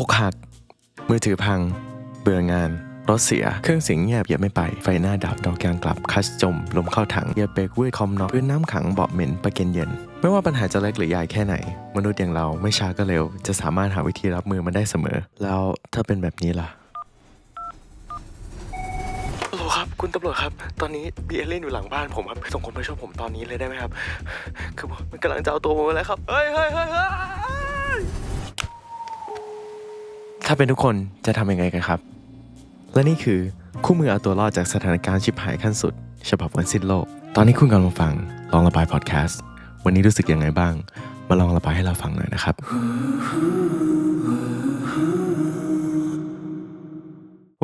อกหัก มือถือพัง เบื่องาน รถเสีย เครื่องเสียงเงียบเยียบไม่ไป ไฟหน้าดับดอกยางกลับ คัสจม ลมเข้าถังเยียบเบรกวืดคอมน็อกพื้นน้ำขังเบาะเหม็นประเก็นเย็น ไม่ว่าปัญหาจะเล็กหรือใหญ่แค่ไหน มนุษย์อย่างเราไม่ช้าก็เร็ว จะสามารถหาวิธีรับมือมันได้เสมอ แล้วถ้าเป็นแบบนี้ล่ะโหลครับ คุณตำรวจครับ ตอนนี้มีเอเล่นอยู่หลังบ้านผมครับส่งคนมาช่วยผมตอนนี้เลยได้ไหมครับ คือมันกำลังจะเอาตัวผมไปแล้วครับ เฮ้ยเฮ้ยเฮ้ย ถ้าเป็นทุกคนจะทำยังไงกันครับ และนี่คือคู่มือเอาตัวรอดจากสถานการณ์ชิบหายขั้นสุด ฉบับวันสิ้นโลก ตอนนี้คุณกำลังฟังลองระบายพอดแคสต์ วันนี้รู้สึกยังไงบ้าง มาลองระบายให้เราฟังหน่อยนะครับ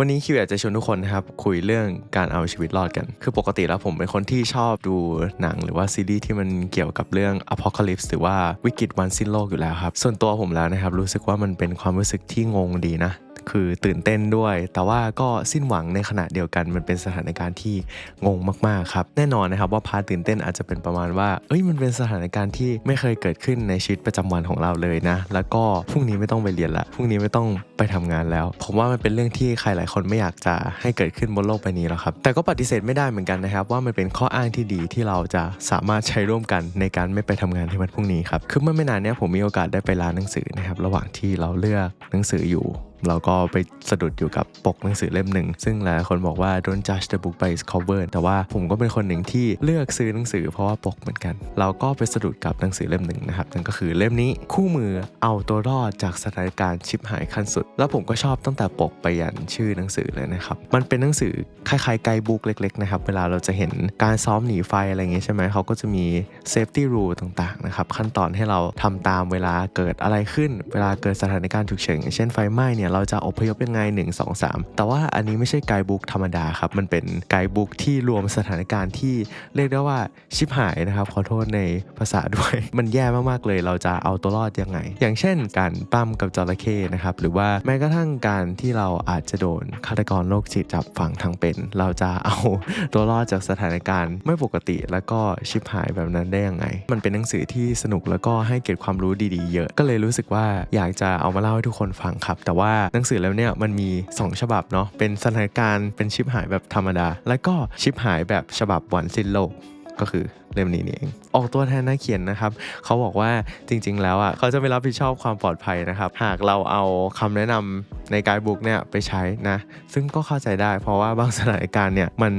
วันนี้คิวอยากจะชวนทุกคนนะครับคุยเรื่องการเอาชีวิตรอดกัน คือปกติแล้วผมเป็นคนที่ชอบดูหนังหรือว่าซีรีส์ที่มันเกี่ยวกับเรื่องอพอลลิปส์หรือว่าวิกฤตวันสิ้นโลกอยู่แล้วครับ ส่วนตัวผมแล้วนะครับรู้สึกว่ามันเป็นความรู้สึกที่งงดีนะ คือตื่นเต้นด้วย แต่ว่าก็สิ้นหวังในขณะเดียวกันมันเป็นสถานการณ์ที่งงมากๆครับ แน่นอนนะครับว่าพาตื่นเต้นอาจจะเป็นประมาณว่า เอ้ยมันเป็นสถานการณ์ที่ไม่เคยเกิดขึ้นในชีวิตประจำวันของเราเลยนะ แล้วก็พรุ่งนี้ไม่ต้องไปเรียนละพรุ่งนี้ไม่ต้องไปทำงานแล้ว ผมว่ามันเป็นเรื่องที่ใครหลายคนไม่อยากจะให้เกิดขึ้นบนโลกใบนี้แล้วครับ แต่ก็ปฏิเสธไม่ได้เหมือนกันนะครับ ว่ามันเป็นข้ออ้างที่ดีที่เราจะสามารถใช้ร่วมกันในการไม่ไปทำงานในวันพรุ่งนี้ครับ คือเมื่อไม่นานเนี้ยผมมีโอกาสได้ไปร้านหนังสือนะครับ ระหว่างที่เราเลือกหนังสืออยู่ เราก็ไปสะดุดอยู่กับปกหนังสือเล่มหนึ่ง ซึ่งหลายคนบอกว่า don't judge the book by its cover แต่ว่าผมก็เป็นคนหนึ่งที่เลือกซื้อหนังสือเพราะว่าปกเหมือนกัน เราก็ไปสะดุดกับหนังสือเล่มหนึ่งนะครับนั่นก็คือเล่มนี้คู่มือเอาตัวรอดจากสถานการณ์ชิบหายขั้นสุด แล้วผมก็ชอบตั้งแต่ปกไปยันชื่อหนังสือเลยนะครับมันเป็นหนังสือคล้ายๆไกด์บุ๊กเล็กๆนะครับเวลาเราจะเห็นการซ้อมหนีไฟอะไรอย่างเงี้ยใช่ไหมเขาก็จะมี safety rule ต่างๆนะครับขั้นตอนให้เราทำตามเวลาเกิดอะไรขึ้น เวลาเกิดสถานการณ์ฉุกเฉินเช่นไฟไหม้เนี่ยเราจะอพยพยังไง 1 2 3 แต่ว่าอันนี้ไม่ใช่ไกด์บุ๊กธรรมดาครับ มันเป็นไกด์บุ๊กที่รวมสถานการณ์ที่เรียกได้ว่าชิบหายนะครับขอโทษในภาษาด้วย มันแย่มากๆเลย เราจะเอาตัวรอดยังไง อย่างเช่น การปั้มกับจระเข้นะครับหรือว่าแม้กระทั่งการที่เราอาจจะโดนฆาตกรโรคจิตจับฝังทางเป็น เราจะเอาตัวรอดจากสถานการณ์ไม่ปกติแล้วก็ชิบหายแบบนั้นได้ยังไง มันเป็นหนังสือที่สนุกแล้วก็ให้เก็บความรู้ดีๆ เยอะ ก็เลยรู้สึกว่าอยากจะเอามาเล่าให้ทุกคนฟังครับ แต่ว่าหนังสือแล้วเนี่ยมันมี 2 ฉบับเนาะเป็นสถานการณ์เป็นชิปหายแบบธรรมดา แล้วก็ชิปหายแบบฉบับวันสิ้นโลกก็คือ เล่มนี้นี่เองออกตัวแทนนักเขียนนะครับเขาบอกว่าจริง ๆ แล้วอะเขาจะไม่รับผิดชอบความปลอดภัยนะครับ หากเราเอาคำแนะนำในไกด์บุ๊กเนี่ยไปใช้นะ ซึ่งก็เข้าใจได้ เพราะว่าบางสถานการณ์เนี่ยมัน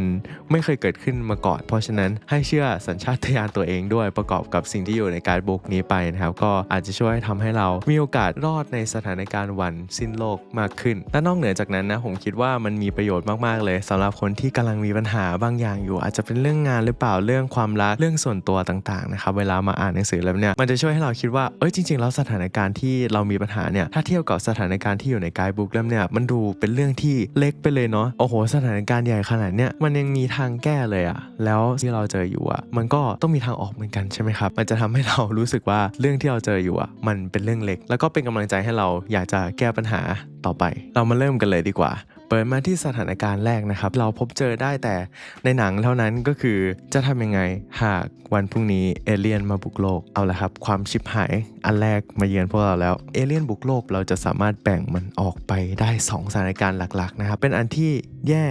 ไม่เคยเกิดขึ้นมาก่อน เพราะฉะนั้นให้เชื่อสัญชาตญาณตัวเองด้วยประกอบกับสิ่งที่อยู่ในไกด์บุ๊กนี้ไปนะครับ ก็อาจจะช่วยทำให้เรามีโอกาสรอดในสถานการณ์วันสิ้นโลกมากขึ้น และนอกเหนือจากนั้นนะผมคิดว่ามันมีประโยชน์มากๆเลยสำหรับคนที่กำลังมีปัญหาบางอย่างอยู่ อาจจะเป็นเรื่องงานหรือเปล่าเรื่องความรักเรื่องื่องส่วนตัวต่างๆนะครับเวลามาอ่านหนังสือแล้วเนี่ยมันจะช่วยให้เราคิดว่าเอ้ยจริงๆแล้วสถานการณ์ที่เรามีปัญหาเนี่ยถ้าเทียบกับสถานการณ์ที่อยู่ในไกด์บุ๊กเล่มเนี่ยมันดูเป็นเรื่องที่เล็กไปเลยเนาะโอ้โห สถานการณ์ใหญ่ขนาดเนี้ยมันยังมีทางแก้เลยอะแล้วที่เราเจออยู่อะมันก็ต้องมีทางออกเหมือนกันใช่ไหมครับมันจะทำให้เรารู้สึกว่าเรื่องที่เราเจออยู่อะมันเป็นเรื่องเล็ก แล้วก็เป็นกำลังใจให้เราอยากจะแก้ปัญหาต่อไป เรามาเริ่มกันเลยดีกว่า เปิดมาที่สถานการณ์แรกนะครับ เราพบเจอได้แต่ในหนังเท่านั้นก็คือจะทำยังไงหากวันพรุ่งนี้เอเลี่ยนมาบุกโลกเอาละครับ ความชิบหายอันแรกมาเยือนพวกเราแล้วเอเลี่ยนบุกโลกเราจะสามารถแบ่งมันออกไปได้2สถานการณ์หลักๆนะครับเป็นอันที่แย่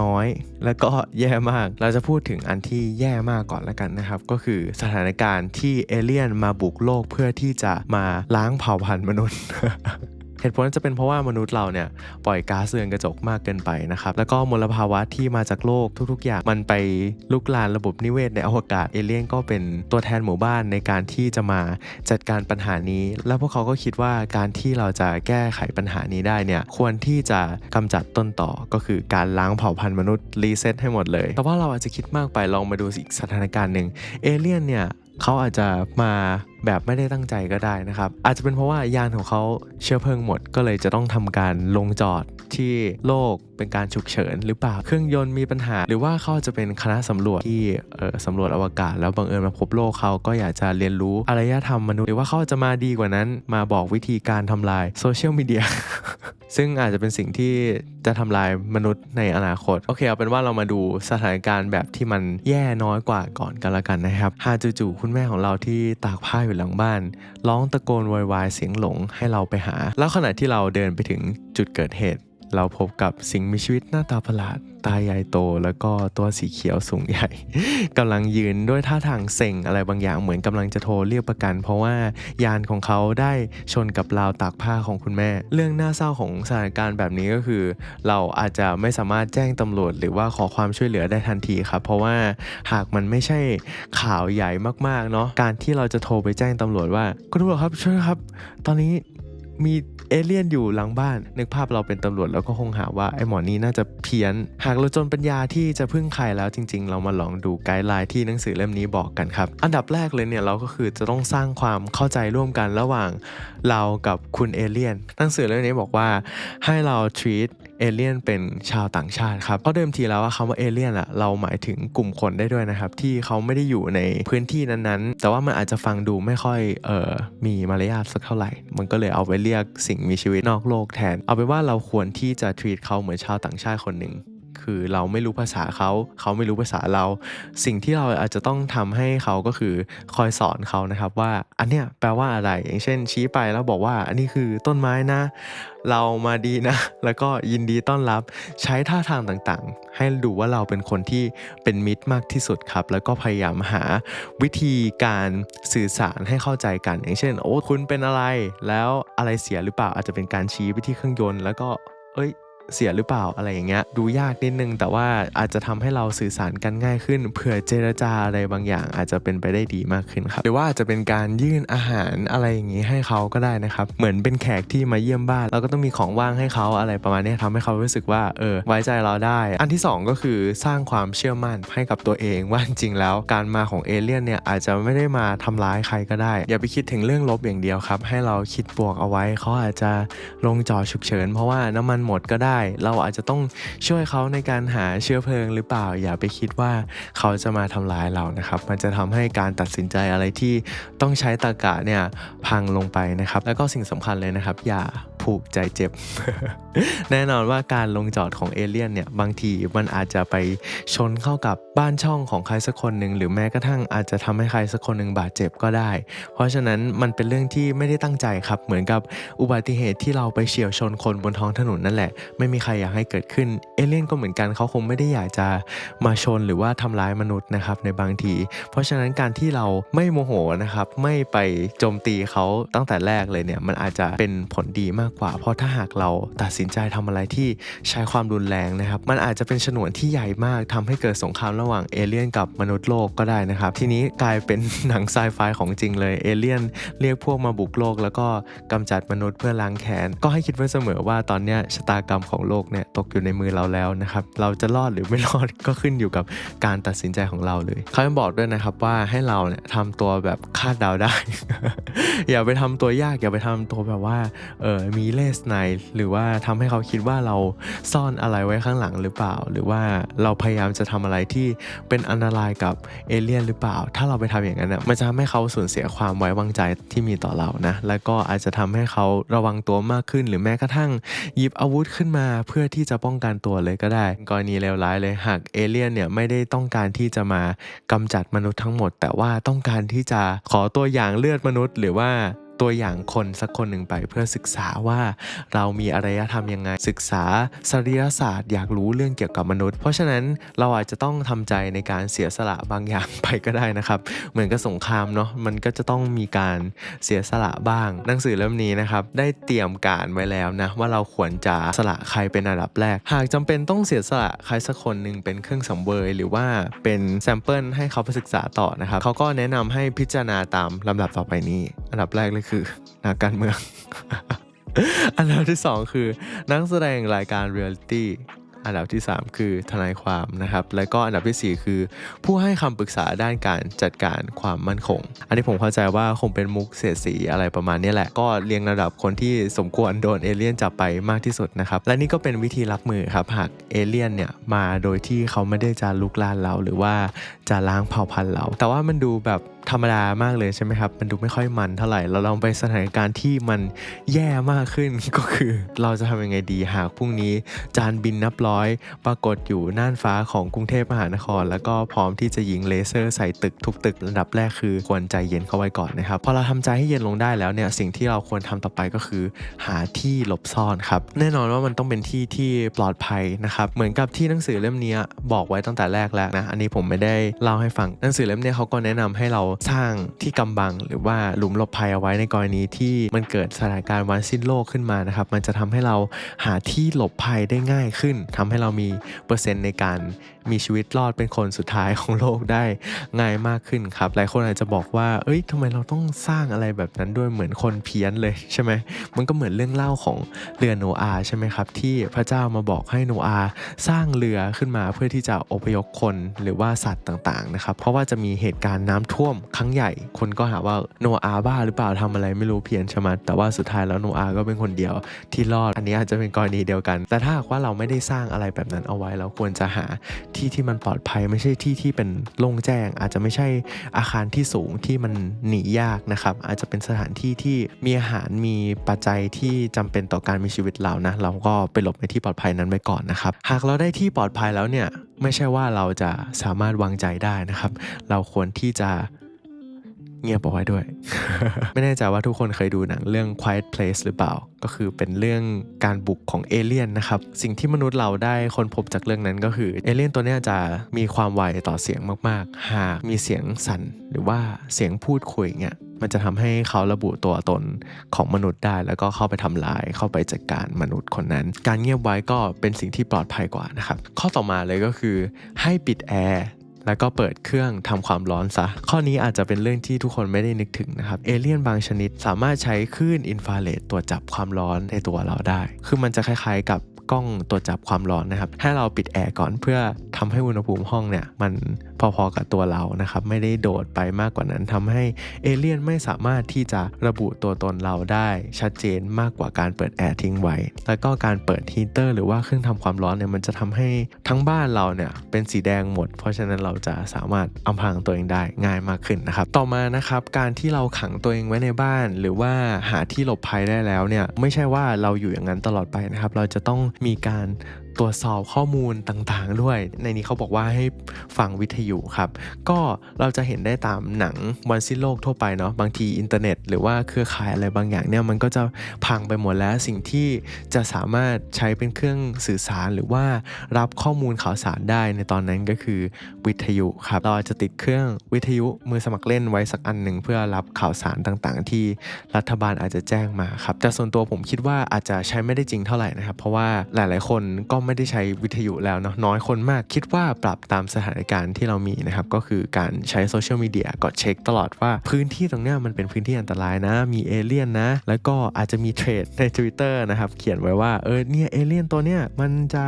น้อย แล้วก็แย่มากเราจะพูดถึงอันที่แย่มากก่อนแล้วกันนะครับ ก็คือสถานการณ์ที่เอเลี่ยนมาบุกโลกเพื่อที่จะมาล้างเผ่าพันธุ์มนุษย์ เหตุผลจะเป็นเพราะว่ามนุษย์เราเนี่ยปล่อยก๊าซเรือนกระจกมากเกินไปนะครับ แล้วก็มลภาวะที่มาจากโลกทุกๆ อย่างมันไปลุกลานระบบนิเวศในอวกาศเอเลี่ยนก็เป็นตัวแทนหมู่บ้านในการที่จะมาจัดการปัญหานี้ แล้วพวกเขาก็คิดว่าการที่เราจะแก้ไขปัญหานี้ได้เนี่ยควรที่จะกำจัดต้นต่อก็คือการล้างเผ่าพันธุ์มนุษย์รีเซ็ตให้หมดเลย แต่ว่าเราอาจจะคิดมากไปลองมาดูอีกสถานการณ์หนึ่งเอเลี่ยนเนี่ยเขาอาจจะมา แบบไม่ได้ตั้งใจก็ได้นะครับ อาจจะเป็นเพราะว่ายานของเขาเชื้อเพลิงหมด ก็เลยจะต้องทำการลงจอดที่โลกเป็นการฉุกเฉินหรือเปล่าเครื่องยนต์มีปัญหา หรือว่าเขาจะเป็นคณะสำรวจที่เออสำรวจอวกาศ แล้วบังเอิญมาพบโลกเขาก็อยากจะเรียนรู้อารยธรรมมนุษย์หรือว่าเขาจะมาดีกว่านั้น มาบอกวิธีการทำลายโซเชียลมีเดียซึ่งอาจจะเป็นสิ่งที่จะทำลายมนุษย์ในอนาคต โอเคเอาเป็นว่าเรามาดูสถานการณ์แบบที่มันแย่น้อยกว่าก่อนกันละกันนะครับหาจู่ๆคุณแม่ของเราที่ตากผ้าอยอยู่หลังบ้าน ร้องตะโกนโวยวายเสียงหลงให้เราไปหา แล้วขณะที่เราเดินไปถึงจุดเกิดเหตุ เราพบกับสิ่งมีชีวิตหน้าตาประหลาด ตาใหญ่โต แล้วก็ตัวสีเขียวสูงใหญ่กำลังยืนด้วยท่าทางเซ็งอะไรบางอย่างเหมือนกำลังจะโทรเรียกประกัน เพราะว่ายานของเขาได้ชนกับราวตากผ้าของคุณแม่ เรื่องน่าเศร้าของสถานการณ์แบบนี้ก็คือ เราอาจจะไม่สามารถแจ้งตำรวจ หรือว่าขอความช่วยเหลือได้ทันทีครับเพราะว่าหากมันไม่ใช่ข่าวใหญ่มากๆเนาะการที่เราจะโทรไปแจ้งตำรวจว่าคุณตำรวจครับช่วยครับ ตอนนี้มี เอเลี่ยนอยู่หลังบ้าน นึกภาพเราเป็นตำรวจแล้วก็คงหาว่าไอ้หมอนี้น่าจะเพี้ยน หากเราจนปัญญาที่จะพึ่งใครแล้วจริง ๆ เรามาลองดูไกด์ไลน์ที่หนังสือเล่มนี้บอกกันครับ อันดับแรกเลยเนี่ยเราก็คือจะต้องสร้างความเข้าใจร่วมกันระหว่างเรากับคุณเอเลี่ยน หนังสือเล่มนี้บอกว่าให้เรา treat เอเลี่ยนเป็นชาวต่างชาติครับเพราะเดิมทีแล้วคำว่าเอเลี่ยนอะเราหมายถึงกลุ่มคนได้ด้วยนะครับ ที่เขาไม่ได้อยู่ในพื้นที่นั้นๆ แต่ว่ามันอาจจะฟังดูไม่ค่อยเอ่อมีมารยาทสักเท่าไหร่ มันก็เลยเอาไปเรียกสิ่งมีชีวิตนอกโลกแทน เอาเป็นว่าเราควรที่จะ treat เขาเหมือนชาวต่างชาติคนหนึ่ง คือเราไม่รู้ภาษาเขาเขาไม่รู้ภาษาเรา สิ่งที่เราอาจจะต้องทำให้เขาก็คือคอยสอนเขานะครับว่าอันเนี้ยแปลว่าอะไรอย่างเช่น ชี้ไปแล้วบอกว่าอันนี้คือต้นไม้นะ เรามาดีนะ แล้วก็ยินดีต้อนรับใช้ท่าทางต่างๆ ให้ดูว่าเราเป็นคนที่เป็นมิตรมากที่สุดครับ แล้วก็พยายามหาวิธีการสื่อสารให้เข้าใจกัน อย่างเช่น โอ้คุณเป็นอะไรแล้วอะไรเสียหรือเปล่าอาจจะเป็นการชี้ไปที่เครื่องยนต์ แล้วก็เอ้ย เสียหรือเปล่าอะไรอย่างเงี้ยดูยากนิดนึง แต่ว่าอาจจะทำให้เราสื่อสารกันง่ายขึ้นเผื่อเจรจาอะไรบางอย่าง อาจจะเป็นไปได้ดีมากขึ้นครับหรือว่าอาจจะเป็นการยื่นอาหารอะไรอย่างงี้ให้เขาก็ได้นะครับ เหมือนเป็นแขกที่มาเยี่ยมบ้านเราก็ต้องมีของว่างให้เขาอะไรประมาณนี้ยทำให้เขารู้สึกว่าเออไว้ใจเราได้ อันที่สองก็คือสร้างความเชื่อมั่นให้กับตัวเองว่าจริงแล้วการมาของเอเลี่ยนเนี่ยอาจจะไม่ได้มาทำร้ายใครก็ได้ อย่าไปคิดถึงเรื่องลบอย่างเดียวครับ ให้เราคิดบวกเอาไว้เขาอาจจะลงจอดฉุกเฉิน เพราะว่าน้ำมันหมดก็ได้เราอาจจะต้องช่วยเขาในการหาเชื้อเพลิงหรือเปล่า อย่าไปคิดว่าเขาจะมาทำร้ายเรานะครับ มันจะทำให้การตัดสินใจอะไรที่ต้องใช้ตรรกะเนี่ยพังลงไปนะครับ แล้วก็สิ่งสำคัญเลยนะครับ อย่าผูกใจเจ็บ แน่นอนว่าการลงจอดของเอเลี่ยนเนี่ยบางทีมันอาจจะไปชนเข้ากับบ้านช่องของใครสักคนหนึ่งหรือแม้กระทั่งอาจจะทำให้ใครสักคนหนึ่งบาดเจ็บก็ได้ เพราะฉะนั้นมันเป็นเรื่องที่ไม่ได้ตั้งใจครับ เหมือนกับอุบัติเหตุที่เราไปเฉียวชนคนบนท้องถนนนั่นแหละไม่มีใครอยากให้เกิดขึ้น เอเลี่ยนก็เหมือนกันเขาคงไม่ได้อยากจะมาชนหรือว่าทำร้ายมนุษย์นะครับในบางที เพราะฉะนั้นการที่เราไม่โมโหนะครับไม่ไปโจมตีเขาตั้งแต่แรกเลยเนี่ยมันอาจจะเป็นผลดีมากกว่า เพราะถ้าหากเราตัดสินใจทำอะไรที่ใช้ความรุนแรงนะครับมันอาจจะเป็นฉนวนที่ใหญ่มากทำให้เกิดสงครามระหว่างเอเลี่ยนกับมนุษย์โลกก็ได้นะครับทีนี้กลายเป็นหนังไซไฟของจริงเลยเอเลี่ยนเรียกพวกมาบุกโลก แล้วก็กำจัดมนุษย์เพื่อล้างแค้นก็ให้คิดไว้เสมอว่าตอนเนี้ยชะตากรรมของโลกเนี่ยตกอยู่ในมือเราแล้วนะครับ เราจะรอดหรือไม่รอดก็ขึ้นอยู่กับการตัดสินใจของเราเลยเขายังบอกด้วยนะครับว่าให้เราเนี่ยทำตัวแบบคาดเดาได้ อย่าไปทำตัวยากอย่าไปทำตัวแบบว่าเออมีเลสไนหรือว่าทำให้เขาคิดว่าเราซ่อนอะไรไว้ข้างหลังหรือเปล่า หรือว่าเราพยายามจะทำอะไรที่เป็นอันตรายกับเอเลี่ยนหรือเปล่า ถ้าเราไปทำอย่างนั้นน่ะมันจะทำให้เขาสูญเสียความไว้วางใจที่มีต่อเรานะแล้วก็อาจจะทำให้เขาระวังตัวมากขึ้น หรือแม้กระทั่งหยิบอาวุธขึ้นมาเพื่อที่จะป้องกันตัวเลยก็ได้ กรณีเลวร้ายเลยหากเอเลี่ยนเนี่ยไม่ได้ต้องการที่จะมากำจัดมนุษย์ทั้งหมด แต่ว่าต้องการที่จะขอตัวอย่างเลือดมนุษย์ หรือว่า ตัวอย่างคนสักคนหนึ่งไปเพื่อศึกษาว่าเรามีอารยธรรมยังไง ศึกษาสรีรศาสตร์อยากรู้เรื่องเกี่ยวกับมนุษย์ เพราะฉะนั้นเราอาจจะต้องทำใจในการเสียสละบางอย่างไปก็ได้นะครับ เหมือนกับสงครามเนาะมันก็จะต้องมีการเสียสละบ้าง หนังสือเล่มนี้นะครับได้เตรียมการไว้แล้วนะว่าเราควรจะสละใครเป็นอันดับแรก หากจำเป็นต้องเสียสละใครสักคนหนึ่งเป็นเครื่องสังเวยหรือว่าเป็นแซมเปิลให้เขาไปศึกษาต่อนะครับเขาก็แนะนำให้พิจารณาตามลำดับต่อไปนี้ อันดับแรกเลยคือนักการเมือง อันดับที่ 2 คือ นักแสดงรายการเรียลิตี้อันดับที่ 3 คือทนายความนะครับ และก็อันดับทีสี่ 4 คือ ผู้ให้คำปรึกษาด้านการจัดการความมั่นคง อันนี้ผมเข้าใจว่าคงเป็นมุกเสียสีอะไรประมาณนี้แหละ ก็เรียงระดับคนที่สมควรโดนเอเลี่ยนจับไปมากที่สุดนะครับ และนี่ก็เป็นวิธีรับมือครับ หากเอเลี่ยนเนี่ยมาโดยที่เขาไม่ได้จะลุกลานเราหรือว่าจะล้างเผ่าพันธุ์เรา แต่ว่ามันดูแบบ ธรรมดามากเลยใช่ไหมครับ มันดูไม่ค่อยมันเท่าไหร่ เราลองไปสถานการณ์ที่มันแย่มากขึ้นก็คือเราจะทำยังไงดีหากพรุ่งนี้ จานบินนับร้อย ปรากฏอยู่น่านฟ้าของกรุงเทพมหานคร แล้วก็พร้อมที่จะยิงเลเซอร์ใส่ตึกทุกตึกระดับแรกคือควรใจเย็นเข้าไว้ก่อนนะครับพอเราทำใจให้เย็นลงได้แล้วเนี่ยสิ่งที่เราควรทำต่อไปก็คือ หาที่หลบซ่อนครับแน่นอนว่ามันต้องเป็นที่ที่ปลอดภัยนะครับเหมือนกับที่หนังสือเล่มนี้บอกไว้ตั้งแต่แรกแล้วนะอันนี้ผมไม่ได้เล่าให้ฟังหนังสือเล่มนี้เขาก็แนะนำให้เราสร้างที่กำบัง หรือว่าหลุมหลบภัยเอาไว้ในกรณีที่มันเกิดสถานการณ์วันสิ้นโลกขึ้นมานะครับ มันจะทำให้เราหาที่หลบภัยได้ง่ายขึ้นทำให้เรามีเปอร์เซ็นต์ในการมีชีวิตรอดเป็นคนสุดท้ายของโลกได้ง่ายมากขึ้นครับ หลายคนอาจจะบอกว่า เอ้ยทำไมเราต้องสร้างอะไรแบบนั้นด้วยเหมือนคนเพี้ยนเลยใช่ไหมมันก็เหมือนเรื่องเล่าของเรือโนอาใช่ไหมครับ ที่พระเจ้ามาบอกให้โนอาสร้างเรือขึ้นมาเพื่อที่จะอพยพคนหรือว่าสัตว์ต่างๆนะครับ เพราะว่าจะมีเหตุการณ์น้ำท่วมครั้งใหญ่ คนก็หาว่าโนอาบ้าหรือเปล่าทำอะไรไม่รู้เพี้ยนใช่ไหมแต่ว่าสุดท้ายแล้วโนอาก็เป็นคนเดียวที่รอด อันนี้อาจจะเป็นกรณีเดียวกัน แต่ถ้าหากว่าเราไม่ได้สร้างอะไรแบบนั้นเอาไว้เราควรจะหาที่ที่มันปลอดภัยไม่ใช่ที่ที่เป็นโล่งแจ้ง อาจจะไม่ใช่อาคารที่สูงที่มันหนียากนะครับ อาจจะเป็นสถานที่ที่มีอาหารมีปัจจัยที่จำเป็นต่อการมีชีวิตเรานะเราก็ไปหลบในที่ปลอดภัยนั้นไว้ก่อนนะครับ หากเราได้ที่ปลอดภัยแล้วเนี่ยไม่ใช่ว่าเราจะสามารถวางใจได้นะครับ เราควรที่จะ เงียบเอาไว้ด้วย ไม่แน่ใจว่าทุกคนเคยดูหนังเรื่อง Quiet Place หรือเปล่า ก็คือเป็นเรื่องการบุกของเอเลี่ยนนะครับ สิ่งที่มนุษย์เราได้ค้นพบจากเรื่องนั้นก็คือเอเลี่ยนตัวนี้จะมีความไวต่อเสียงมากๆ หากมีเสียงสั่นหรือว่าเสียงพูดคุยเงี้ยมันจะทำให้เขาระบุตัวตนของมนุษย์ได้ แล้วก็เข้าไปทำลายเข้าไปจัดการมนุษย์คนนั้น การเงียบไว้ก็เป็นสิ่งที่ปลอดภัยกว่านะครับ ข้อต่อมาเลยก็คือให้ปิดแอร์ แล้วก็เปิดเครื่องทำความร้อนซะ ข้อนี้อาจจะเป็นเรื่องที่ทุกคนไม่ได้นึกถึงนะครับ เอเลี่ยนบางชนิดสามารถใช้คลื่นอินฟราเรดตรวจจับความร้อนในตัวเราได้ คือมันจะคล้ายๆกับกล้องตรวจจับความร้อนนะครับ ให้เราปิดแอร์ก่อนเพื่อทำให้อุณหภูมิห้องเนี่ยมัน พอๆกับตัวเรานะครับไม่ได้โดดไปมากกว่านั้นทำให้เอเลี่ยนไม่สามารถที่จะระบุตัวตนเราได้ชัดเจนมากกว่าการเปิดแอร์ทิ้งไว้ แล้วก็การเปิดฮีเตอร์หรือว่าเครื่องทำความร้อนเนี่ยมันจะทำให้ทั้งบ้านเราเนี่ยเป็นสีแดงหมด เพราะฉะนั้นเราจะสามารถอำพรางตัวเองได้ง่ายมากขึ้นนะครับ ต่อมานะครับการที่เราขังตัวเองไว้ในบ้าน หรือว่าหาที่หลบภัยได้แล้วเนี่ยไม่ใช่ว่าเราอยู่อย่างนั้นตลอดไปนะครับ เราจะต้องมีการ ตรวจสอบข้อมูลต่างๆ ด้วย ในนี้เขาบอกว่าให้ฟังวิทยุครับ ก็เราจะเห็นได้ตามหนังวันสิ้นโลกทั่วไปเนาะบางทีอินเทอร์เน็ต หรือว่าเครือข่ายอะไรบางอย่างเนี่ยมันก็จะพังไปหมดแล้วสิ่งที่จะสามารถใช้เป็นเครื่องสื่อสารหรือว่ารับข้อมูลข่าวสารได้ในตอนนั้นก็คือวิทยุครับเราจจะติดเครื่องวิทยุมือสมัครเล่นไว้สักอันหนึ่งเพื่อรับข่าวสารต่างๆ ที่รัฐบาลอาจจะแจ้งมาครับแต่ส่วนตัวผมคิดว่าอาจจะใช้ไม่ได้จริงเท่าไหร่นะครับ เพราะว่าหลายๆคนก็ไม่ได้ใช้วิทยุแล้วเนาะน้อยคนมากคิดว่าปรับตามสถานการณ์ที่เรามีนะครับ ก็คือการใช้โซเชียลมีเดียก็เช็คตลอดว่าพื้นที่ตรงเนี้ยมันเป็นพื้นที่อันตรายนะ มีเอเลี่ยนนะ แล้วก็อาจจะมีเทรดใน Twitter นะครับเขียนไว้ว่าเออเนี่ยเอเลี่ยนตัวเนี้ยมันจะ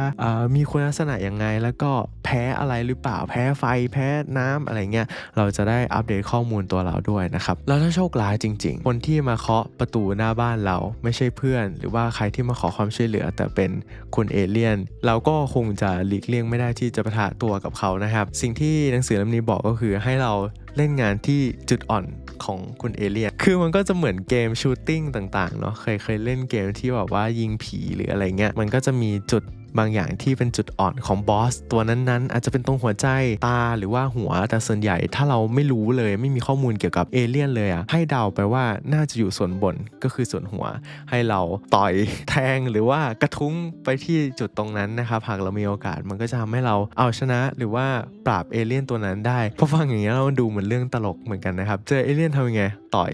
มีคุณลักษณะยังไง แล้วก็แพ้อะไรหรือเปล่าแพ้ไฟแพ้น้ำอะไรเงี้ยเราจะได้อัปเดตข้อมูลตัวเราด้วยนะครับแล้วถ้าโชคร้ายจริง ๆ คนที่มาเคาะประตูหน้าบ้านเราไม่ใช่เพื่อน หรือว่าใครที่มาขอความช่วยเหลือ แต่เป็นคุณเอเลี่ยนเราก็คงจะหลีกเลี่ยงไม่ได้ที่จะประทะตัวกับเขานะครับ สิ่งที่หนังสือเล่มนี้บอกก็คือให้เราเล่นงานที่จุดอ่อนของคุณเอเลียน คือมันก็จะเหมือนเกมชูตติ้งต่างๆเนาะ เคยเคยเล่นเกมที่แบบว่ายิงผีหรืออะไรเงี้ย มันก็จะมีจุด บางอย่างที่เป็นจุดอ่อนของบอสตัวนั้นๆ อาจจะเป็นตรงหัวใจตาหรือว่าหัวแต่ส่วนใหญ่ถ้าเราไม่รู้เลยไม่มีข้อมูลเกี่ยวกับเอเลี่ยนเลยอะให้เดาไปว่าน่าจะอยู่ส่วนบนก็คือส่วนหัว ให้เราต่อยแทงหรือว่ากระทุ้งไปที่จุดตรงนั้นนะครับหากเรามีโอกาสมันก็จะทำให้เราเอาชนะหรือว่าปราบเอเลี่ยนตัวนั้นได้พอฟังอย่างเงี้ยเราดูเหมือนเรื่องตลกเหมือนกันนะครับ เจอเอเลี่ยนทำยังไงต่อย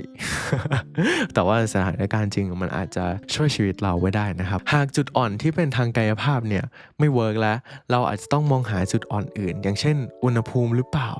แต่ว่าสถานการณ์จริงมันอาจจะช่วยชีวิตเราไว้ได้นะครับ หากจุดอ่อนที่เป็นทางกายภาพเนี่ยไม่เวิร์กแล้ว เราอาจจะต้องมองหาจุดอ่อนอื่น อย่างเช่น อุณหภูมิหรือเปล่า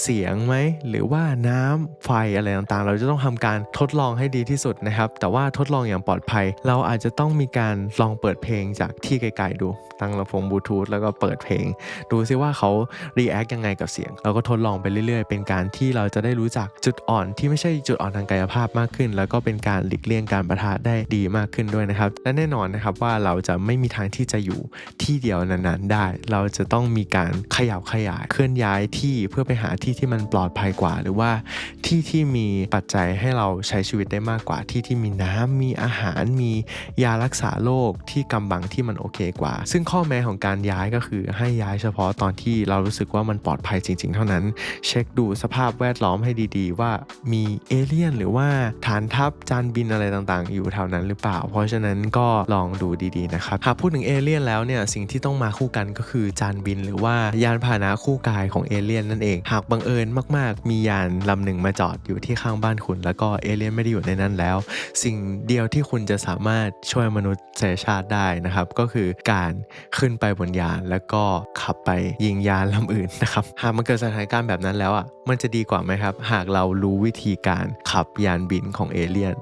เสียงไหม หรือว่าน้ำไฟอะไรต่างๆ เราจะต้องทำการทดลองให้ดีที่สุดนะครับ แต่ว่าทดลองอย่างปลอดภัย เราอาจจะต้องมีการลองเปิดเพลงจากที่ไกลๆดู ตั้งลำโพงบลูทูธแล้วก็เปิดเพลง ดูซิว่าเขารีแอคยังไงกับเสียง เราก็ทดลองไปเรื่อยๆ เป็นการที่เราจะได้รู้จักจุดอ่อนที่ไม่ใช่จุดอ่อนทางกายภาพมากขึ้น แล้วก็เป็นการหลีกเลี่ยงการประทะได้ดีมากขึ้นด้วยนะครับ และแน่นอนนะครับว่าเราจะไม่มีทางที่จะอยู่ที่เดียวนานๆได้ เราจะต้องมีการขยับขยายเคลื่อนย้ายที่เพื่อไปหาที่ที่มันปลอดภัยกว่า หรือว่าที่ที่มีปัจจัยให้เราใช้ชีวิตได้มากกว่าที่ที่มีน้ำมีอาหารมียารักษาโรคที่กำบังที่มันโอเคกว่า ซึ่งข้อแม้ของการย้ายก็คือให้ย้ายเฉพาะตอนที่เรารู้สึกว่ามันปลอดภัยจริง ๆ เท่านั้น เช็คดูสภาพแวดล้อมให้ดีๆ ว่ามีเอเลี่ยนหรือว่าฐานทัพจานบินอะไรต่างๆ อยู่แถวนั้นหรือเปล่า เพราะฉะนั้นก็ลองดูดีๆนะครับหากพูดถึงเอเลี่ยนแล้วเนี่ยสิ่งที่ต้องมาคู่กันก็คือจานบิน หรือว่ายานพาหนะคู่กายของเอเลี่ยนนั่นเอง หากบังเอิญมากๆ มียานลำหนึ่งมาจอดอยู่ที่ข้างบ้านคุณ แล้วก็เอเลี่ยนไม่ได้อยู่ในนั้นแล้ว สิ่งเดียวที่คุณจะสามารถช่วยมนุษยชาติได้นะครับ ก็คือการขึ้นไปบนยานแล้วก็ขับไปยิงยานลำอื่นนะครับหากมันเกิดสถานการณ์แบบนั้นแล้วอะมันจะดีกว่าไหมครับ หากเรารู้วิธีการขับยานบินของเอเลี่ยน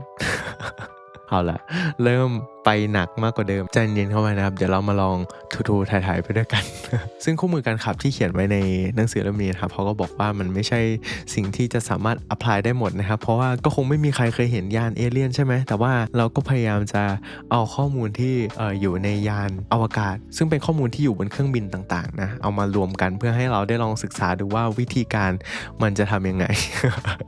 เอาละเริ่ม ไปหนักมากกว่าเดิมใจเย็นเข้าไปนะครับ เดี๋ยวเรามาลองทูๆถ่ายๆไปด้วยกัน ซึ่งคู่มือการขับที่เขียนไว้ในหนังสือเล่มนี้นะครับเขาก็บอกว่ามันไม่ใช่สิ่งที่จะสามารถอัพพลายได้หมดนะครับ เพราะว่าก็คงไม่มีใครเคยเห็นยานเอเลี่ยนใช่ไหมแต่ว่าเราก็พยายามจะเอาข้อมูลที่ออยู่ในยานอวกาศ ซึ่งเป็นข้อมูลที่อยู่บนเครื่องบินต่างๆนะเอามารวมกันเพื่อให้เราได้ลองศึกษาดูว่าวิธีการมันจะทำยังไง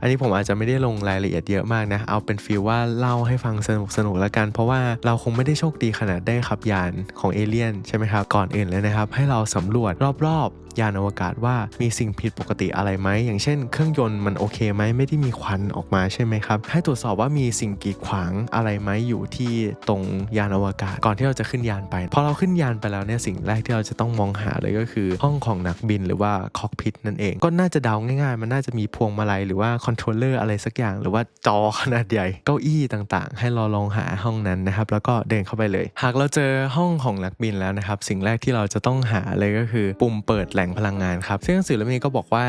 อันนี้ผมอาจจะไม่ได้ลงรายละเอียดเยอะมากนะเอาเป็นฟีลว่าเล่าให้ฟังสนุกสนุกแล้วกัน เพราะว่าเราคงไม่ได้โชคดีขนาดได้ขับยานของเอเลี่ยนใช่ไหมครับ ก่อนอื่นเลยนะครับ ให้เราสำรวจรอบๆยานอวกาศว่ามีสิ่งผิดปกติอะไรไหม อย่างเช่นเครื่องยนต์มันโอเคไหมไม่ได้มีควันออกมาใช่ไหมครับ ให้ตรวจสอบว่ามีสิ่งกีดขวางอะไรไหมอยู่ที่ตรงยานอวกาศ ก่อนที่เราจะขึ้นยานไป พอเราขึ้นยานไปแล้วเนี่ยสิ่งแรกที่เราจะต้องมองหาเลยก็คือ ห้องของนักบินหรือว่าคอกพิทนั่นเอง ก็น่าจะเดาง่ายๆ มันน่าจะมีพวงมาลัยหรือว่าคอนโทรลเลอร์อะไรสักอย่าง หรือว่าจอขนาดใหญ่เก้าอี้ต่างๆ ให้เราลองหาห้องนั้นนะครับแล้วก็เดินเข้าไปเลย หากเราเจอห้องของนักบินแล้วนะครับสิ่งแรกที่เราจะต้องหาเลยก็คือ ปุ่มเปิดแแหล่งพลังงานครับ ซึ่งหนังสือเล่มนี้ก็บอกว่า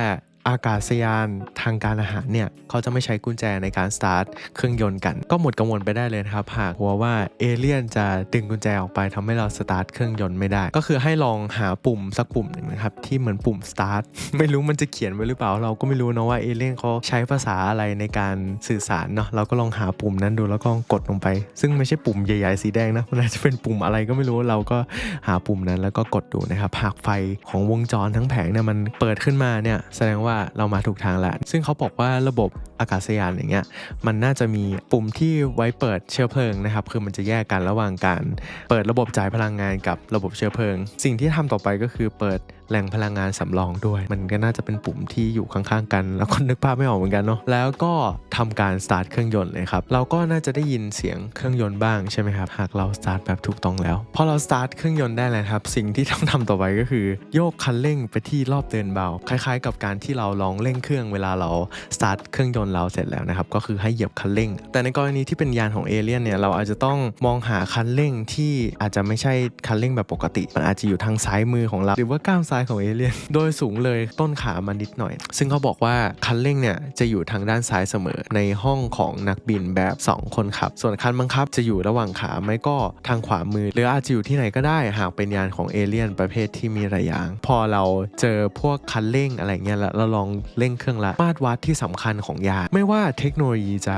อากาศยานทางการอาหารเนี่ยเขาจะไม่ใช้กุญแจในการสตาร์ทเครื่องยนต์กัน ก็หมดกังวลไปได้เลยนะครับหากกลัวว่าเอเลี่ยนจะดึงกุญแจออกไปทำให้เราสตาร์ทเครื่องยนต์ไม่ได้ ก็คือให้ลองหาปุ่มสักปุ่มหนึ่งนะครับที่เหมือนปุ่มสตาร์ทไม่รู้มันจะเขียนไว้หรือเปล่า เราก็ไม่รู้นะว่าเอเลี่ยนเขาใช้ภาษาอะไรในการสื่อสารเนาะเราก็ลองหาปุ่มนั้นดูแล้วก็กดลงไป ซึ่งไม่ใช่ปุ่มใหญ่ๆสีแดงนะมันอาจจะเป็นปุ่มอะไรก็ไม่รู้เราก็หาปุ่มนั้นแล้วก็กดดูนะครับหากไฟของวงจรทั้งแผงเนี่ยมันเปิดขึ้นมาเนี่ยแสดงว่าเรามาถูกทางแล้ว ซึ่งเขาบอกว่าระบบอากาศยานอย่างเงี้ยมันน่าจะมีปุ่มที่ไว้เปิดเชื้อเพลิงนะครับคือมันจะแยกกันระหว่างการ เปิดระบบจ่ายพลังงานกับระบบเชื้อเพลิง สิ่งที่ทำต่อไปก็คือเปิด แหล่งพลังงานสำรองด้วย มันก็น่าจะเป็นปุ่มที่อยู่ข้างๆกัน แล้วก็นึกภาพไม่ออกเหมือนกันเนาะแล้วก็ทำการสตาร์ทเครื่องยนต์เลยครับเราก็น่าจะได้ยินเสียงเครื่องยนต์บ้างใช่ไหมครับหากเราสตาร์ทแบบถูกต้องแล้วพอเราสตาร์ทเครื่องยนต์ได้แล้วครับสิ่งที่ต้องทำต่อไปก็คือ โยกคันเร่งไปที่รอบเดินเบา คล้ายๆ กับการที่เราลองเร่งเครื่องเวลาเราสตาร์ทเครื่องยนต์เราเสร็จแล้วนะครับก็คือให้เหยียบคันเร่ง แต่ในกรณีที่เป็นยานของเอเลี่ยนเนี่ยเราอาจจะต้องมองหาคันเร่งที่อาจจะไม่ใช่คันเร่งแบบปกติ มันอาจจะอยู่ทางซ้ายมือของเรา หรือว่าก้ามซ้ายของเอเลี่ยน โดยสูงเลยต้นขามานิดหน่อย ซึ่งเขาบอกว่าคันเร่งเนี่ยจะอยู่ทางด้านซ้ายเสมอในห้องของนักบินแบบ 2 คนขับ ส่วนคันบังคับจะอยู่ระหว่างขาไม่ก็ทางขวามือ หรืออาจจะอยู่ที่ไหนก็ได้หากเป็นยานของเอเลี่ยนประเภทที่มีระยาง พอเราเจอพวกคันเร่งอะไรเงี้ยแล้วเราลองเร่งเครื่องละมาตรวัดที่สำคัญของยานไม่ว่าเทคโนโลยีจะ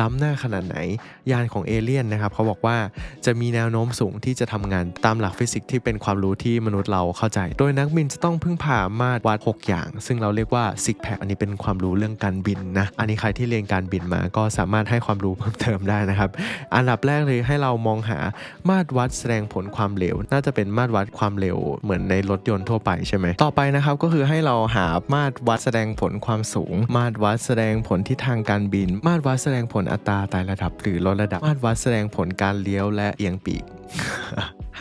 ล้ำหน้าขนาดไหน ยานของเอเลี่ยนนะครับเขาบอกว่าจะมีแนวโน้มสูงที่จะทำงานตามหลักฟิสิกส์ที่เป็นความรู้ที่มนุษย์เราเข้าใจ โดยนักบินจะต้องพึ่งพามาตรวัด 6 อย่าง ซึ่งเราเรียกว่าซิกแพคอันนี้เป็นความรู้เรื่องการบินนะอันนี้ใครที่เรียนการบินมาก็สามารถให้ความรู้เพิ่มเติมได้นะครับ อันดับแรกเลยให้เรามองหามาตรวัดแสดงผลความเร็ว น่าจะเป็นมาตรวัดความเร็วเหมือนในรถยนต์ทั่วไปใช่ไหมต่อไปนะครับก็คือให้เราหามาตรวัดแสดงผลความสูง มาตรวัดแสดงผลทิศทางการบิน มาตรวัดแสดงผลอัตราไต่ระดับ หรือลดระดับมาตรวัดแสดงผลการเลี้ยวและเอียงปีก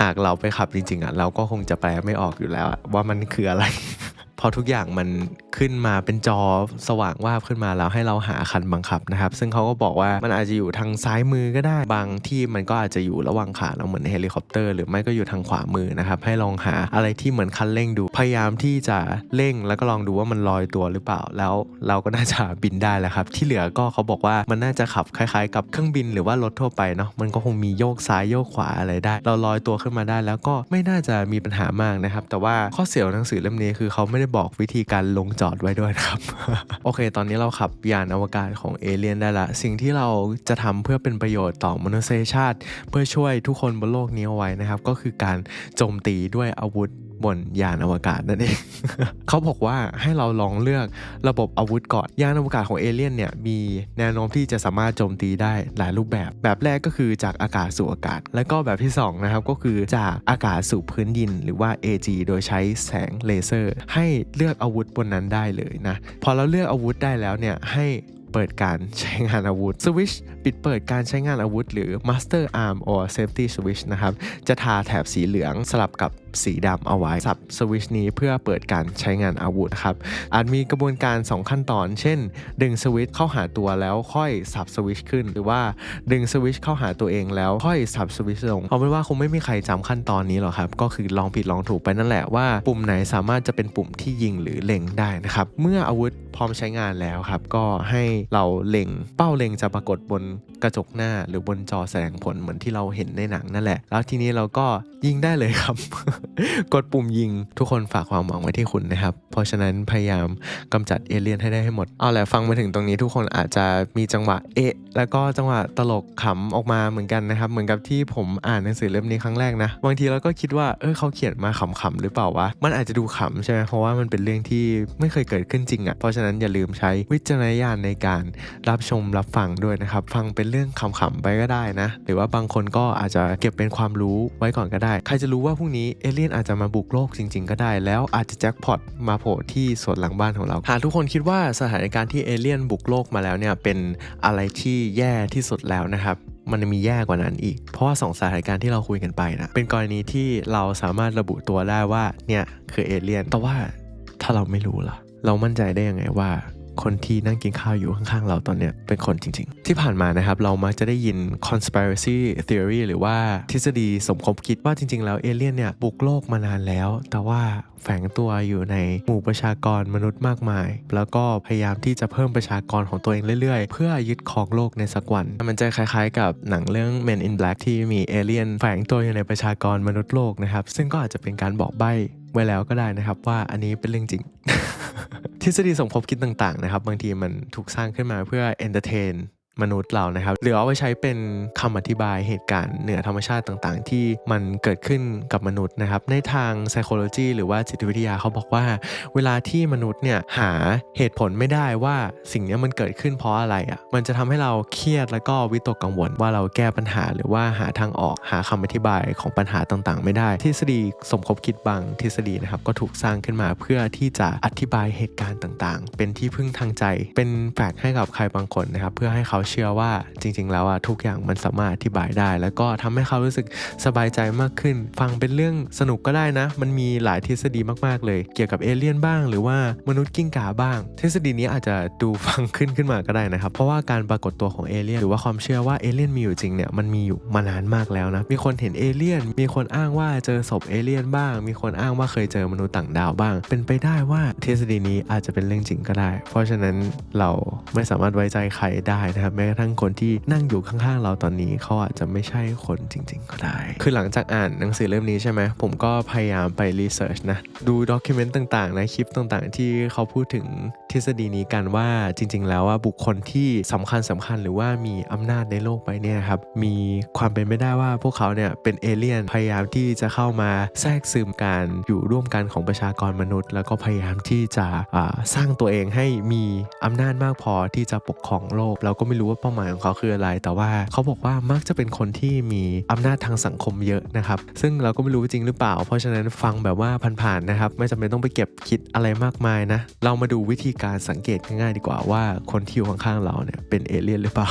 หากเราไปขับจริงๆอะเราก็คงจะแปลไม่ออกอยู่แล้วว่ามันคืออะไร เพราะทุกอย่างมัน ขึ้นมาเป็นจอสว่างวาบขึ้นมาแล้วให้เราหาคันบังคับนะครับ ซึ่งเขาก็บอกว่ามันอาจจะอยู่ทางซ้ายมือก็ได้ บางที่มันก็อาจจะอยู่ระหว่างขาเราเหมือนเฮลิคอปเตอร์หรือไม่ก็อยู่ทางขวามือนะครับ ให้ลองหาอะไรที่เหมือนคันเร่งดู พยายามที่จะเร่งแล้วก็ลองดูว่ามันลอยตัวหรือเปล่า แล้วเราก็น่าจะบินได้แล้วครับ ที่เหลือก็เขาบอกว่ามันน่าจะขับคล้ายๆ กับเครื่องบินหรือว่ารถทั่วไปเนาะ มันก็คงมีโยกซ้ายโยกขวาอะไรได้ เราลอยตัวขึ้นมาได้แล้วก็ไม่น่าจะมีปัญหามากนะครับ แต่ว่าข้อเสียของหนังสือเล่มนี้คือเขาไม่ได้บอกวิธีการลงจอดไว้ด้วยนะครับ โอเค ตอนนี้เราขับยานอวกาศของเอเลียนได้ละ สิ่งที่เราจะทำเพื่อเป็นประโยชน์ต่อมนุษยชาติ เพื่อช่วยทุกคนบนโลกนี้เอาไว้นะครับ ก็คือการโจมตีด้วยอาวุธ บนยานอวกาศนั่นเอง เขาบอกว่าให้เราลองเลือกระบบอาวุธก่อน ยานอวกาศของเอเลี่ยนเนี่ยมีแนวโน้มที่จะสามารถโจมตีได้หลายรูปแบบ แบบแรกก็คือจากอากาศสู่อากาศ แล้วก็แบบที่สองนะครับก็คือจากอากาศสู่พื้นดินหรือว่า AG โดยใช้แสงเลเซอร์ ให้เลือกอาวุธบนนั้นได้เลยนะพอเราเลือกอาวุธได้แล้วเนี่ยให้เปิดการใช้งานอาวุธสวิชปิดเปิดการใช้งานอาวุธ หรือ Master Arm or Safety Switch นะครับ จะทาแถบสีเหลืองสลับกับ สีดำเอาไว้สับสวิชนี้เพื่อเปิดการใช้งานอาวุธครับอาจมีกระบวนการ 2 ขั้นตอน เช่น ดึงสวิชเข้าหาตัวแล้วค่อยสับสวิชขึ้น หรือว่าดึงสวิชเข้าหาตัวเองแล้วค่อยสับสวิชลงเอาเป็นว่าคงไม่มีใครจำขั้นตอนนี้หรอกครับ ก็คือลองผิดลองถูกไปนั่นแหละว่าปุ่มไหนสามารถจะเป็นปุ่มที่ยิงหรือเล็งได้นะครับเมื่ออาวุธพร้อมใช้งานแล้วครับ ก็ให้เราเล็งเป้าเล็งจะปรากฏบนกระจกหน้าหรือบนจอแสดงผลเหมือนที่เราเห็นในหนังนั่นแหละ แล้วทีนี้เราก็ยิงได้เลยครับกดปุ่มยิงทุกคนฝากความหวังไว้ที่คุณนะครับ เพราะฉะนั้นพยายามกำจัดเอเลี่ยนให้ได้ให้หมด เอาแหละฟังมาถึงตรงนี้ทุกคนอาจจะมีจังหวะเอะแล้วก็จังหวะตลกขำออกมาเหมือนกันนะครับ เหมือนกับที่ผมอ่านหนังสือเล่มนี้ครั้งแรกนะ บางทีเราก็คิดว่าเออเขาเขียนมาขำๆหรือเปล่าวะ มันอาจจะดูขำใช่ไหมเพราะว่ามันเป็นเรื่องที่ไม่เคยเกิดขึ้นจริงอะ่ะ เพราะฉะนั้นอย่าลืมใช้วิจารณญาณในการรับชมรับฟังด้วยนะครับ ฟังเป็นเรื่องขำๆไปก็ได้นะ หรือว่าบางคนก็อาจจะเก็บเป็นความรู้ไว้ก่อนก็ได้ ใครจะรู้ว่าพรุ่งนี้เอเลี่ยนอาจจะมาบุกโลกจริง ๆ ก็ได้ แล้วอาจจะแจ็คพอตมาโผล่ที่สวนหลังบ้านของเรา หากทุกคนคิดว่าสถานการณ์ที่เอเลี่ยนบุกโลกมาแล้วเนี่ยเป็นอะไรที่แย่ที่สุดแล้วนะครับมันมีแย่กว่านั้นอีก เพราะว่าสองสถานการณ์ที่เราคุยกันไปนะเป็นกรณีที่เราสามารถระบุตัวได้ว่าเนี่ยคือเอเลี่ยน แต่ว่าถ้าเราไม่รู้ล่ะ เรามั่นใจได้ยังไงว่า คนที่นั่งกินข้าวอยู่ข้างๆเราตอนเนี้ยเป็นคนจริง ๆ ที่ผ่านมานะครับ เรามักจะได้ยิน conspiracy theory หรือว่าทฤษฎีสมคบคิดว่าจริง ๆ แล้วเอเลี่ยนเนี่ยบุกโลกมานานแล้ว แต่ว่าแฝงตัวอยู่ในหมู่ประชากรมนุษย์มากมาย แล้วก็พยายามที่จะเพิ่มประชากรของตัวเองเรื่อยๆ เพื่อยึดครองโลกในสักวัน มันจะคล้ายๆ กับหนังเรื่อง Men in Black ที่มีเอเลี่ยนแฝงตัวอยู่ในประชากรมนุษย์โลกนะครับ ซึ่งก็อาจจะเป็นการบอกใบ้ ไว้แล้วก็ได้นะครับ ว่าอันนี้เป็นเรื่องจริง ทฤษฎีสมคบคิดต่างๆนะครับ บางทีมันถูกสร้างขึ้นมาเพื่อแอนเตอร์เทน มนุษย์เรานะครับ หรือเอาไปใช้เป็นคำอธิบายเหตุการณ์เหนือธรรมชาติต่างๆ ที่มันเกิดขึ้นกับมนุษย์นะครับ ในทาง psychology หรือว่าจิตวิทยาเขาบอกว่า เวลาที่มนุษย์เนี่ยหาเหตุผลไม่ได้ว่าสิ่งนี้มันเกิดขึ้นเพราะอะไรอะ่ะ มันจะทำให้เราเครียดแล้วก็วิตกกังวลว่าเราแก้ปัญหาหรือว่าหาทางออกหาคำอธิบายของปัญหาต่างๆ ไม่ได้ ทฤษฎีสมคบคิดบางทฤษฎีนะครับก็ถูกสร้างขึ้นมาเพื่อที่จะอธิบายเหตุการณ์ต่างๆ เป็นที่พึ่งทางใจ เป็นแฝกให้กับใครบางคนนะครับเพื่อให้เขาเชื่อว่าจริง ๆ แล้วอะทุกอย่างมันสามารถอธิบายได้ แล้วก็ทำให้เขารู้สึกสบายใจมากขึ้น ฟังเป็นเรื่องสนุกก็ได้นะ มันมีหลายทฤษฎีมากๆ เลย เกี่ยวกับเอเลี่ยนบ้าง หรือว่ามนุษย์กิ้งก่าบ้าง ทฤษฎีนี้อาจจะดูฟังขึ้นขึ้นมาก็ได้นะครับ เพราะว่าการปรากฏตัวของเอเลี่ยนหรือว่าความเชื่อว่าเอเลี่ยนมีอยู่จริงเนี่ยมันมีอยู่มานานมากแล้วนะ มีคนเห็นเอเลี่ยน มีคนอ้างว่าเจอศพเอเลี่ยนบ้าง มีคนอ้างว่าเคยเจอมนุษย์ต่างดาวบ้าง เป็นไปได้ว่าทฤษฎีนี้อาจจะเป็นเรื่องจริงก็ได้ เพราะฉะนั้นเราไม่สามารถไว้ใจใครได้นะครับแม้กระทั่งคนที่นั่งอยู่ข้างๆเราตอนนี้เขาอาจจะไม่ใช่คนจริง ๆ ก็ได้ คือหลังจากอ่านหนังสือเล่มนี้ใช่ไหมผมก็พยายามไปรีเสิร์ชนะดูด็อกิเมนต์ต่างๆนะคลิปต่างๆ ที่เขาพูดถึงทฤษฎีนี้กันว่าจริง ๆ แล้วว่าบุคคลที่สำคัญสำคัญหรือว่ามีอำนาจในโลกใบเนี้ครับมีความเป็นไปได้ว่าพวกเขาเนี่ยเป็นเอเลี่ยนพยายามที่จะเข้ามาแทรกซึมการอยู่ร่วมกันของประชากรมนุษย์ แล้วก็พยายามที่จะสร้างตัวเองให้มีอำนาจมากพอที่จะปกครองโลกเราก็ไม่รู้ว่าเป้าหมายของเขาคืออะไร แต่ว่าเขาบอกว่ามักจะเป็นคนที่มีอำนาจทางสังคมเยอะนะครับ ซึ่งเราก็ไม่รู้จริงหรือเปล่า เพราะฉะนั้นฟังแบบว่าผ่านๆนะครับ ไม่จำเป็นต้องไปเก็บคิดอะไรมากมายนะ เรามาดูวิธีการสังเกตง่ายๆดีกว่าว่าคนที่อยู่ข้างๆเราเนี่ยเป็นเอเลี่ยนหรือเปล่า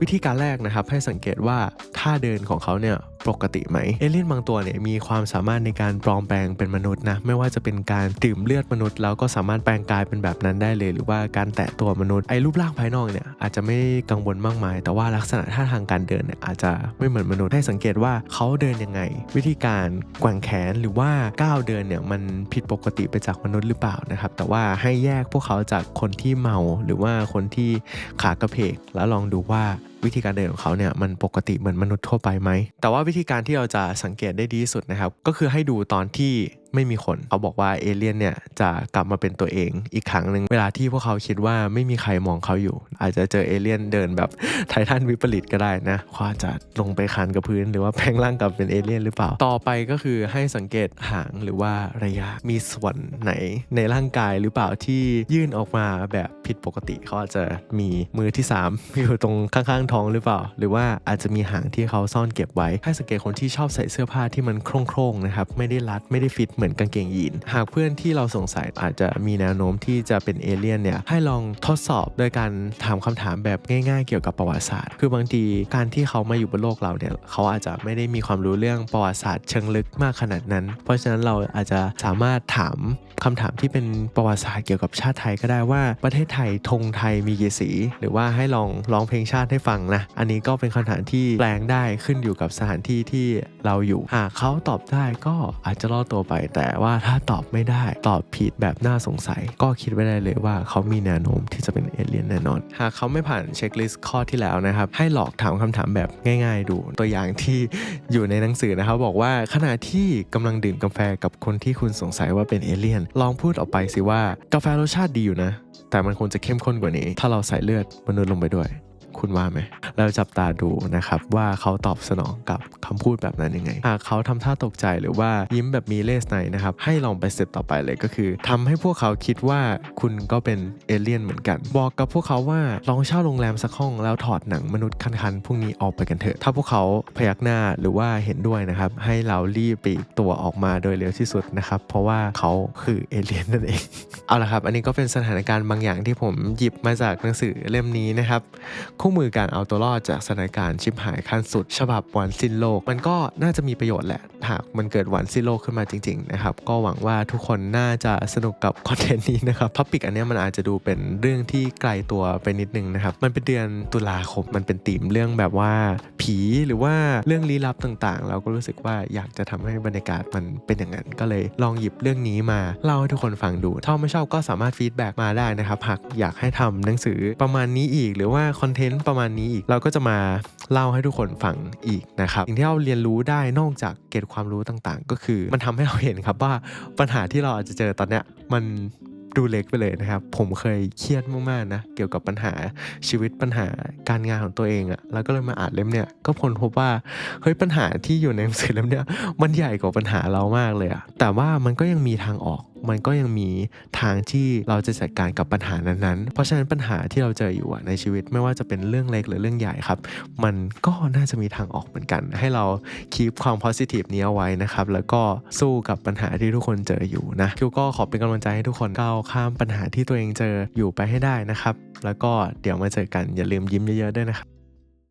วิธีการแรกนะครับให้สังเกตว่าท่าเดินของเขาเนี่ยปกติไหมเอเลี่ยนบางตัวเนี่ยมีความสามารถในการปลอมแปลงเป็นมนุษย์นะไม่ว่าจะเป็นการดื่มเลือดมนุษย์แล้วก็สามารถแปลงกายเป็นแบบนั้นได้เลย หรือว่าการแตะตัวมนุษย์ไอ้รูปร่างภายนอกเนี่ยอาจจะไม่กังวลมากมาย แต่ว่าลักษณะท่าทางการเดินเนี่ยอาจจะไม่เหมือนมนุษย์ให้สังเกตว่าเขาเดินยังไง วิธีการแกว่งแขนหรือว่าก้าวเดินเนี่ยมันผิดปกติไปจากมนุษย์หรือเปล่านะครับแต่ว่าให้แยกพวกเขาจากคนที่เมาหรือว่าคนที่ขากระเพกแล้วลองดูว่า วิธีการเดินของเขาเนี่ยมันปกติเหมือนมนุษย์ทั่วไปไหมแต่ว่าวิธีการที่เราจะสังเกตได้ดีที่สุดนะครับก็คือให้ดูตอนที่ไม่มีคน เขาบอกว่าเอเลี่ยนเนี่ยจะกลับมาเป็นตัวเองอีกครั้งหนึ่งเวลาที่พวกเขาคิดว่าไม่มีใครมองเขาอยู่ อาจจะเจอเอเลี่ยนเดินแบบไททันวิปริตก็ได้นะเขาอาจจะลงไปคานกับพื้น หรือว่าแพลงร่างกลับเป็นเอเลี่ยนหรือเปล่า ต่อไปก็คือให้สังเกตหางหรือว่าระยะมีส่วนไหนในร่างกายหรือเปล่าที่ยื่นออกมาแบบผิดปกติเขาอาจจะมีมือที่3อยู่ตรงข้างๆท้องหรือเปล่า หรือว่าอาจจะมีหางที่เขาซ่อนเก็บไว้ให้สังเกตคนที่ชอบใส่เสื้อผ้าที่มันโคร่งๆนะครับไม่ได้รัดไม่ได้ฟิตเหมือนกางเกงยีน หากเพื่อนที่เราสงสัยอาจจะมีแนวโน้มที่จะเป็นเอเลี่ยนเนี่ยให้ลองทดสอบโดยการถามคำถามแบบง่าย ๆ เกี่ยวกับประวัติศาสตร์ คือบางทีการที่เขามาอยู่บนโลกเราเนี่ยเขาอาจจะไม่ได้มีความรู้เรื่องประวัติศาสตร์เชิงลึกมากขนาดนั้น เพราะฉะนั้นเราอาจจะสามารถถามคำถามที่เป็นประวัติศาสตร์เกี่ยวกับชาติไทยก็ได้ว่าประเทศไทยธงไทยมีกี่สี หรือว่าให้ลองร้องเพลงชาติให้ฟังนะ อันนี้ก็เป็นคำถามที่แปลงได้ขึ้นอยู่กับสถานที่ที่เราอยู่ หากเขาตอบได้ก็อาจจะรอตัวไปแต่ว่าถ้าตอบไม่ได้ตอบผิดแบบน่าสงสัย ก็คิดไว้ได้เลยว่าเขามีแนวโน้มที่จะเป็นเอเลี่ยนแน่นอน หากเขาไม่ผ่านเช็คลิสต์ข้อที่แล้วนะครับให้หลอกถามคำถามแบบง่าย ๆ ดูตัวอย่างที่อยู่ในหนังสือนะครับบอกว่าขณะที่กำลังดื่มกาแฟกับคนที่คุณสงสัยว่าเป็นเอเลี่ยนลองพูดออกไปสิว่ากาแฟรสชาติดีอยู่นะ แต่มันคงจะเข้มข้นกว่านี้ ถ้าเราใส่เลือดมนุษย์ลงไปด้วย คุณว่าไหมเราจับตาดูนะครับว่าเขาตอบสนองกับคำพูดแบบนั้นยังไง หากเขาทำท่าตกใจหรือว่ายิ้มแบบมีเลสในนะครับ ให้ลองไปสเต็ปต่อไปเลยก็คือทำให้พวกเขาคิดว่าคุณก็เป็นเอเลี่ยนเหมือนกัน บอกกับพวกเขาว่าลองเช่าโรงแรมสักห้องแล้วถอดหนังมนุษย์คันๆพวกนี้ออกไปกันเถอะ ถ้าพวกเขาพยักหน้าหรือว่าเห็นด้วยนะครับ ให้เรารีบปีกตัวออกมาโดยเร็วที่สุดนะครับ เพราะว่าเขาคือเอเลี่ยนนั่นเอง เอาละครับ อันนี้ก็เป็นสถานการณ์บางอย่างที่ผมหยิบมาจากหนังสือเล่มนี้นะครับคมือการเอาตัวรอดจากสถานการณ์ชิบหายขั้นสุด ฉบับวันสิ้นโลก มันก็น่าจะมีประโยชน์แหละ หากมันเกิดวันสิ้นโลกขึ้นมาจริงๆนะครับ ก็หวังว่าทุกคนน่าจะสนุกกับคอนเทนต์นี้นะครับท็อปิกอันนี้มันอาจจะดูเป็นเรื่องที่ไกลตัวไปนิดนึงนะครับ มันเป็นเดือนตุลาคม มันเป็นธีมเรื่องแบบว่าผีหรือว่าเรื่องลี้ลับต่างๆ เราก็รู้สึกว่าอยากจะทำให้บรรยากาศมันเป็นอย่างนั้นก็เลยลองหยิบเรื่องนี้มาเล่าให้ทุกคนฟังดู ถ้าไม่ชอบก็สามารถฟีดแบ็กมาได้นะครับหากอยากให้ทำหนังสือประมาณนี้อีก หรือว่าคอนเทนต์ประมาณนี้อีกเราก็จะมาเล่าให้ทุกคนฟังอีกนะครับสิ่งที่เราเรียนรู้ได้นอกจากเกร็ดความรู้ต่างๆ ก็คือมันทำให้เราเห็นครับว่าปัญหาที่เราอาจจะเจอตอนเนี้ยมันดูเล็กไปเลยนะครับ ผมเคยเครียดมากๆนะ เกี่ยวกับปัญหาชีวิตปัญหาการงานของตัวเองอะแล้วก็เลยมาอ่านเล่มเนี่ยก็พ้นพบว่าเฮ้ยปัญหาที่อยู่ในหนังสือเล่มเนี่ยมันใหญ่กว่าปัญหาเรามากเลยอะแต่ว่ามันก็ยังมีทางออก มันก็ยังมีทางที่เราจะจัดการกับปัญหานั้นๆ เพราะฉะนั้นปัญหาที่เราเจออยู่ในชีวิตไม่ว่าจะเป็นเรื่องเล็กหรือเรื่องใหญ่ครับ มันก็น่าจะมีทางออกเหมือนกัน ให้เราคีปความ positive นี้เอาไว้นะครับ แล้วก็สู้กับปัญหาที่ทุกคนเจออยู่นะคิวก็ขอเป็นกำลังใจให้ทุกคนก้าวข้ามปัญหาที่ตัวเองเจออยู่ไปให้ได้นะครับ แล้วก็เดี๋ยวมาเจอกันอย่าลืมยิ้มเยอะๆด้วยนะครับ